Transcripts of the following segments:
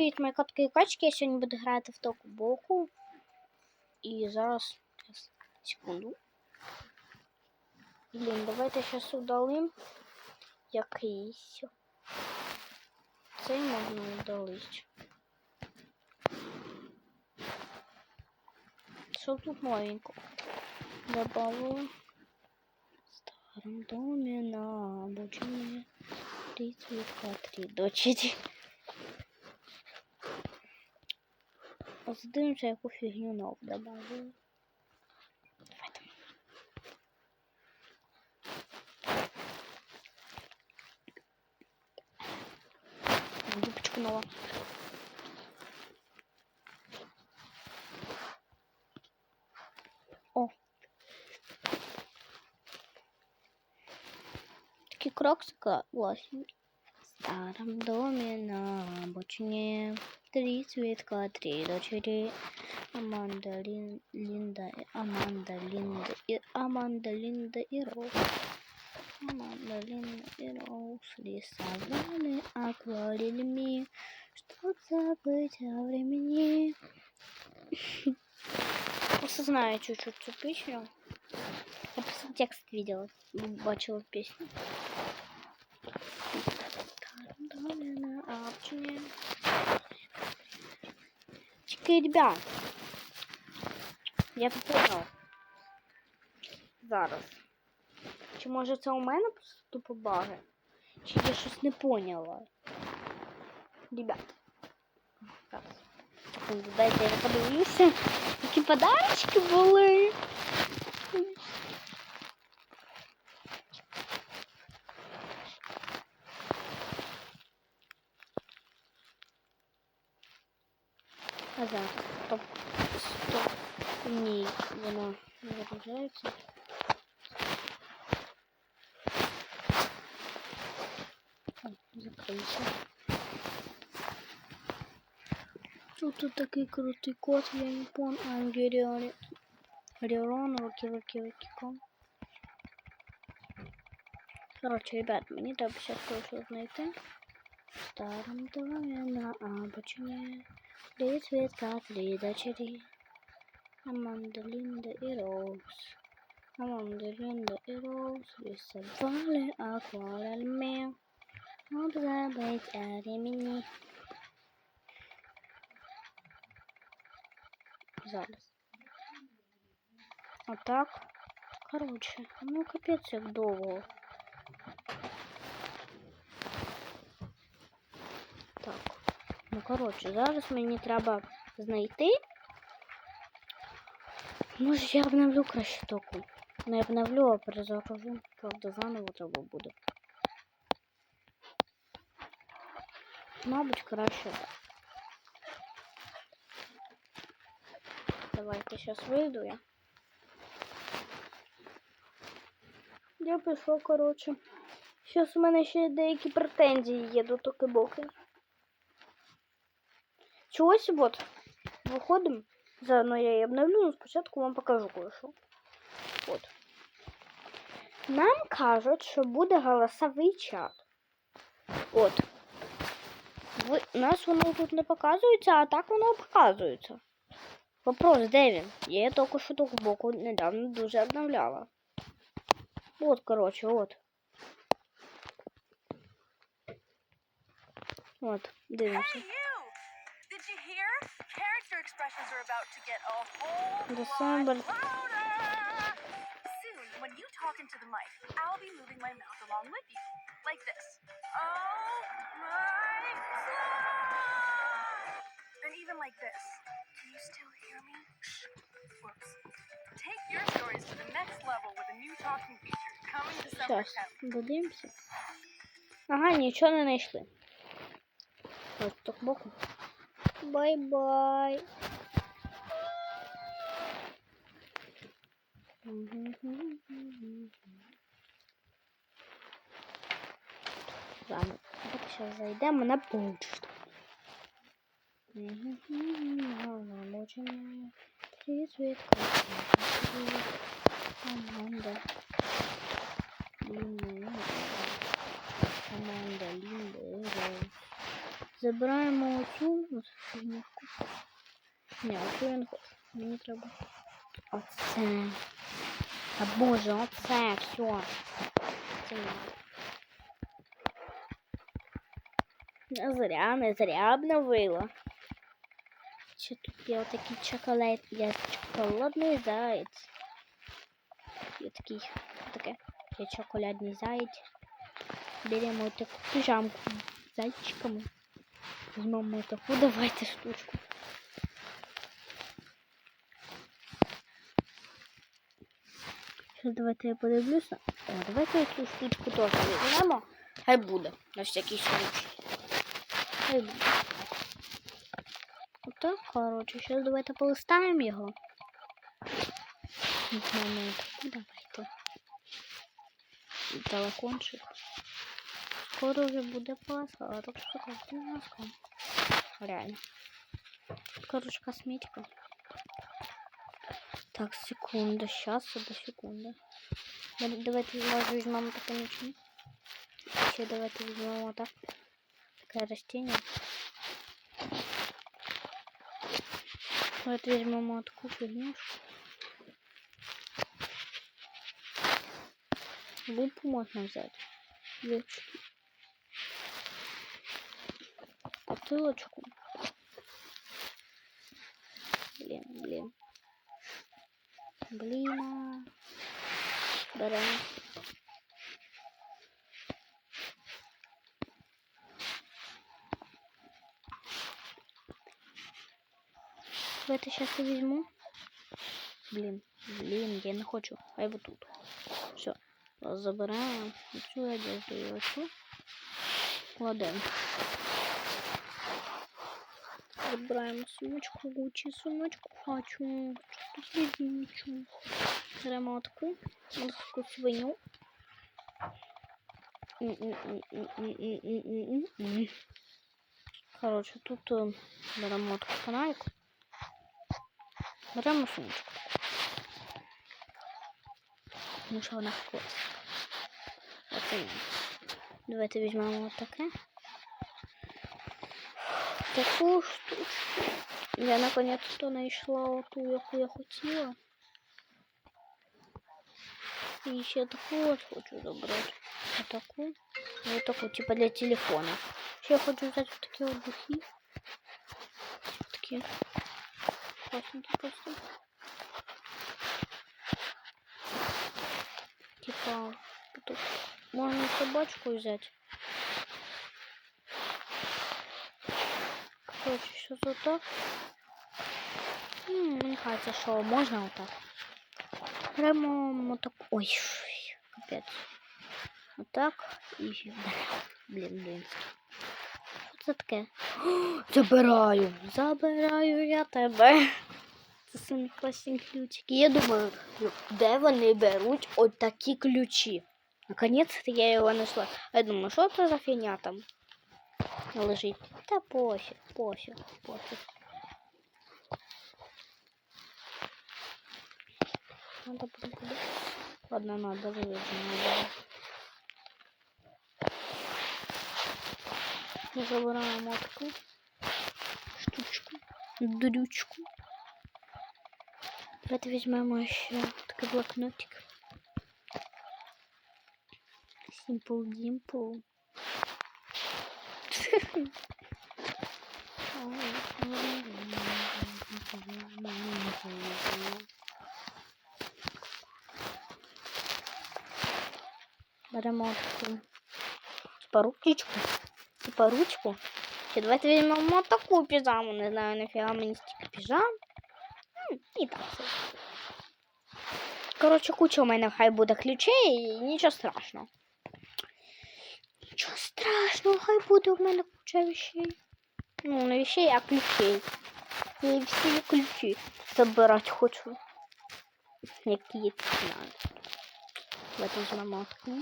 Привіт, мої котки і качки. Я сьогодні буду грати в току боку. І зараз. Секунду. Блін, давайте зараз удалим якийсь. Цей можна удалити. Що тут новенького? Добавила. В старом доме на обучение. Три цветка, три дочери. Задивимося, яку фігню нов добавили. Давайте. Дубочка нова. О. Такі крокси класні. В старом доме на обочине три цветка, три дочери. Аманда, Лин, Линда, Аманда, Линда, и Аманда, Линда и Роуз. Аманда, Линда и Роуз рисовали акварелями, чтоб забыть о времени. Просто чуть-чуть эту песню. Я просто текст видела, бачила песню. Чекай, ребят. Я понял. Зараз. Чи може це у мене просто тупо баги? Чи я щось не поняла? Ребят. Зараз. Дайте я подивлюся. Які подарочки були. А зараз. Стоп. Стоп. Ні, воно не вигружається. О, Закрився. Тут, тут такий крутий кот, я не помню. Ангеліоні. Оріон, руки, руки, руки, ком. Короче, ребят, мені треба сейчас кое-що знайти. В старом доме на обочине Три цветка, три дочери. Аманда, Линда и Роуз. Аманда, Линда и Роуз рисовали акварелями. Чтоб забыть о времени. Зараз. А так. Короче, ну капець як довго. Ну, коротше, зараз мені треба знайти. Може, я обновлю краще току. Не обновлю, а перезагружу. Правда, заново треба буде. Мабуть, краще. Давайте зараз вийду я. Я пішов, коротше. Зараз у мене ще деякі претензії є до токи-боки. Чогось вот. Виходимо. Заодно я її обновлю, но спочатку вам покажу кое-що. От. Нам кажуть, що буде голосовий чат. От. Ви, нас воно тут не показується, а так воно показується. Вопрос, де він? Я тільки що тут боку недавно дуже обновляла. От, коротше, от. От, дивимося. expressions are about to get a whole December. lot louder. Soon, when you talk into the mic, I'll be moving my mouth along with you, like this. Oh my god! And even like this. Can you still hear me? Shh. Whoops. Take your stories to the next level with a new talking feature coming December Сейчас, 10th. додивимося. Ага, нічого не знайшли. Ось так боку. Бай-бай. Ладно, так сейчас зайдемо на почту. Обочине. Три цветка. Аманда. Лінда. Аманда, Лінда і Роуз. Забираємо оцю фігнюшку. Ні, оцю я не хочу. Мені треба. Оце. А боже, оце, все. Це не. Не зря, не зря обновила. Чи тут є отакий чоколад, я шоколадний заєць. Є такий, таке, є шоколадний заєць. Беремо таку пижамку з зайчиками. Візьмемо таку, давайте штучку. Сейчас давайте я подивлюся. О, давайте цю штучку теж візьмемо. Хай буде, на всякий случай. Хай буде. Отак, коротше, зараз давайте полистаємо його. Візьмемо таку, давайте. Телефончик. скоро вже буде Пасха, а так що каждый носком. Реально. Короче, косметика. Так, секунда, сейчас, одна секунда. Давайте возьмем а візьмемо таке нічим. Ще давайте візьмемо так. Таке растение. Давайте візьмемо отку фігнюшку. Лупу можно взять. Девочки. ссылочку. Блин, блин. Блин. А. Баран. Это сейчас я возьму. Блин, блин, я не хочу. А его тут. Все. Забираем. Всю одежду и вообще. Кладем. Забираємо сумочку, Гучі сумочку хочу. Чуть-чуть е, Беремо таку. свиню. Короче, тут беремо таку канайку. Беремо сумочку. Тому що вона класна. Оце. Давайте візьмемо таке. Таку штучку. Я наконец-то знайшла ту, яку я хотіла. І ще таку от хочу забрати. Отаку. І отаку, типа для телефона. Ще я хочу взяти такі от духи. Такі. Класненькі просто. Типа, тут можно собачку взять. Короче, що за так? Мені кажеться, що можна отак. Беремо отак. Ой, капець. Отак і блін, блін. Блин, це таке? О, забираю! Забираю я тебе. Це самі класні ключики. Я думаю, ну, де вони беруть вот такі ключи. Наконец-то я его нашла. Я думаю, что это за фигня там? лежить? Та пофіг, пофіг, пофіг. Надо буде. куди? Ладно, надо вивезти. Надо. Забираємо таку штучку, дрючку. Давайте візьмемо ще такий блокнотик. Simple Dimple. Беремо таку типа ручечку. Типа ручку. Ще давайте візьмемо таку піжаму. Не знаю, нафіга мені стільки піжам. І так все. Коротше, куча у мене хай буде ключей і нічого страшного. Страшного, хай буде у мене куча вещей. Ну, не вещей, а ключей. Я всі ключі забирати хочу. Які надо. Давайте візьмемо таку.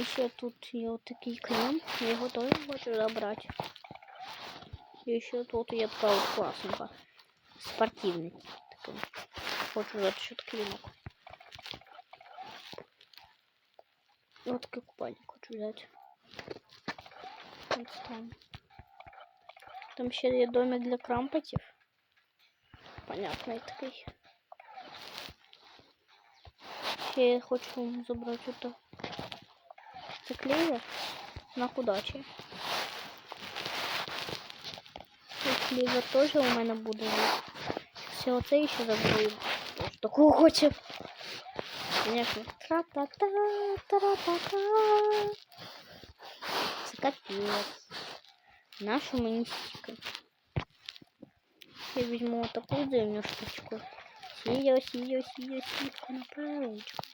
І ще тут є отакий крем, я його теж хочу забрати. І ще тут є така от спортивный. Такой. Вот вот счет клинок. Вот такой купальник хочу взять. Вот там. Там еще є домик для крампотів. Понятно, і такий. Ще я хочу забрать это. Це на кудачі. Клевер тоже у меня буде. Все оце ще заберу. Тож такого хочу. Конечно. Тра-та-та, тра-та-та. Це капець. Нашу мені стільки. Я візьму таку дивну штучку. Сію, сію, сію, сію на паличку.